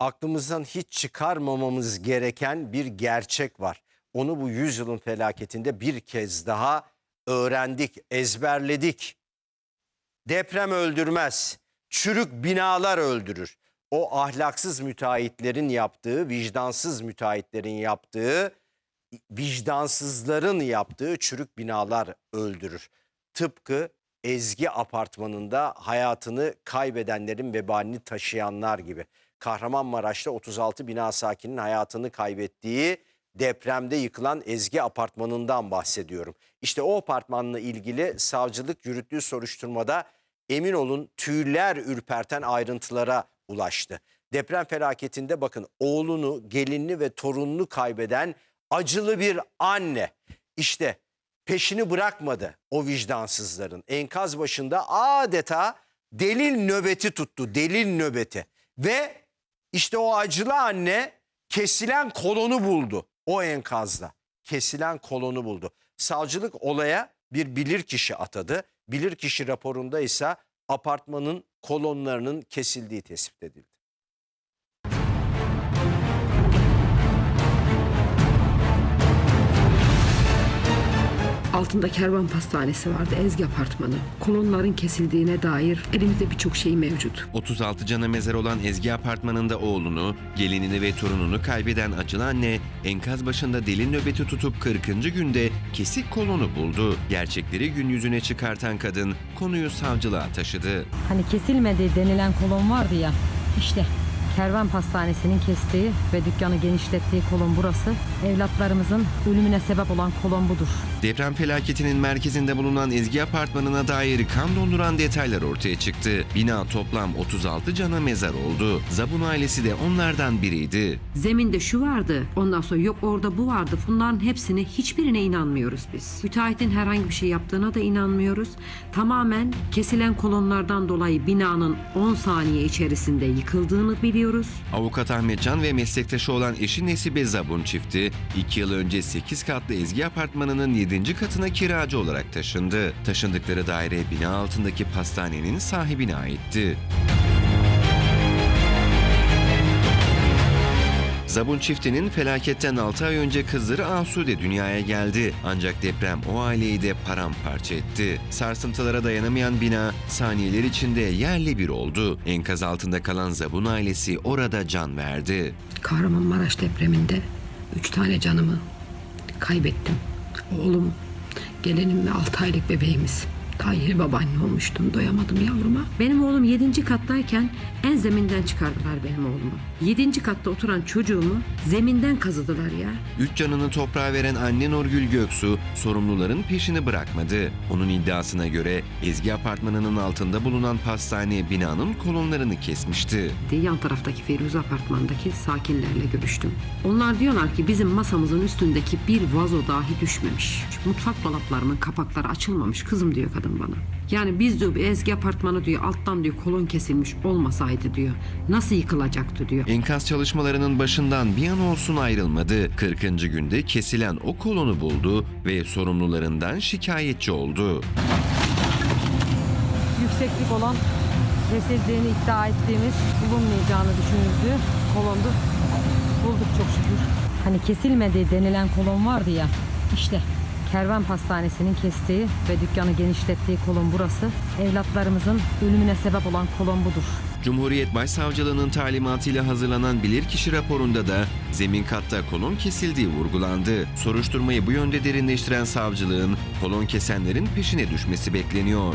aklımızdan hiç çıkarmamamız gereken bir gerçek var. Onu bu yüzyılın felaketinde bir kez daha öğrendik, ezberledik. Deprem öldürmez, çürük binalar öldürür. O ahlaksız müteahhitlerin yaptığı, vicdansız müteahhitlerin yaptığı, vicdansızların yaptığı çürük binalar öldürür. Tıpkı Ezgi apartmanında hayatını kaybedenlerin vebalini taşıyanlar gibi. Kahramanmaraş'ta 36 bina sakininin hayatını kaybettiği depremde yıkılan Ezgi apartmanından bahsediyorum. İşte o apartmanla ilgili savcılık yürüttüğü soruşturmada emin olun tüyler ürperten ayrıntılara ulaştı. Deprem felaketinde bakın oğlunu, gelinini ve torununu kaybeden acılı bir anne. İşte peşini bırakmadı o vicdansızların. Enkaz başında adeta delil nöbeti tuttu, delil nöbeti. Ve işte o acılı anne kesilen kolonu buldu o enkazda. Kesilen kolonu buldu. Savcılık olaya bir bilirkişi atadı. Bilirkişi raporunda ise apartmanın kolonlarının kesildiği tespit edildi. Altında kervan pastanesi vardı Ezgi apartmanı. Kolonların kesildiğine dair elimizde birçok şey mevcut. 36 cana mezar olan Ezgi apartmanında oğlunu, gelinini ve torununu kaybeden acılı anne enkaz başında deli nöbeti tutup 40. günde kesik kolonu buldu. Gerçekleri gün yüzüne çıkartan kadın konuyu savcılığa taşıdı. Hani kesilmedi denilen kolon vardı ya. İşte kervan pastanesinin kestiği ve dükkanı genişlettiği kolon burası. Evlatlarımızın ölümüne sebep olan kolon budur. Deprem felaketinin merkezinde bulunan Ezgi apartmanına dair kan donduran detaylar ortaya çıktı. Bina toplam 36 cana mezar oldu. Zabun ailesi de onlardan biriydi. Zeminde şu vardı. Ondan sonra yok orada bu vardı. Bunların hepsini hiçbirine inanmıyoruz biz. Müteahhitin herhangi bir şey yaptığına da inanmıyoruz. Tamamen kesilen kolonlardan dolayı binanın 10 saniye içerisinde yıkıldığını biliyoruz. Avukat Ahmet Can ve meslektaşı olan eşi Nesibe Zabun çifti 2 yıl önce 8 katlı Ezgi apartmanının 7. katına kiracı olarak taşındı. Taşındıkları daire bina altındaki pastanenin sahibine aitti. Zabun çiftinin felaketten 6 ay önce kızları Asude dünyaya geldi. Ancak deprem o aileyi de paramparça etti. Sarsıntılara dayanamayan bina saniyeler içinde yerle bir oldu. Enkaz altında kalan Zabun ailesi orada can verdi. Kahramanmaraş depreminde üç tane canımı kaybettim. Oğlum, gelinim ve 6 aylık bebeğimiz. Daha yeni babaanne olmuştum. Doyamadım yavruma. Benim oğlum 7. kattayken en zeminden çıkardılar benim oğlumu. 7. katta oturan çocuğumu zeminden kazıdılar ya. Üç canını toprağa veren anne Nurgül Göksu sorumluların peşini bırakmadı. Onun iddiasına göre Ezgi apartmanının altında bulunan pastane binanın kolonlarını kesmişti. Yan taraftaki Firuze apartmandaki sakinlerle görüştüm. Onlar diyorlar ki bizim masamızın üstündeki bir vazo dahi düşmemiş. Mutfak dolaplarımın kapakları açılmamış kızım diyor kadın bana. Yani biz diyor bir Ezgi apartmanı diyor alttan diyor kolon kesilmiş olmasaydı diyor. Nasıl yıkılacaktı diyor. Enkaz çalışmalarının başından bir an olsun ayrılmadı. 40. günde kesilen o kolonu buldu ve sorumlularından şikayetçi oldu. Yükseklik olan kesildiğini iddia ettiğimiz bulunmayacağını düşünüldüğü kolondu. Bulduk çok şükür. Hani kesilmedi denilen kolon vardı ya. İşte kervan pastanesinin kestiği ve dükkanı genişlettiği kolon burası. Evlatlarımızın ölümüne sebep olan kolon budur. Cumhuriyet Başsavcılığının talimatıyla hazırlanan bilirkişi raporunda da zemin katta kolon kesildiği vurgulandı. Soruşturmayı bu yönde derinleştiren savcılığın kolon kesenlerin peşine düşmesi bekleniyor.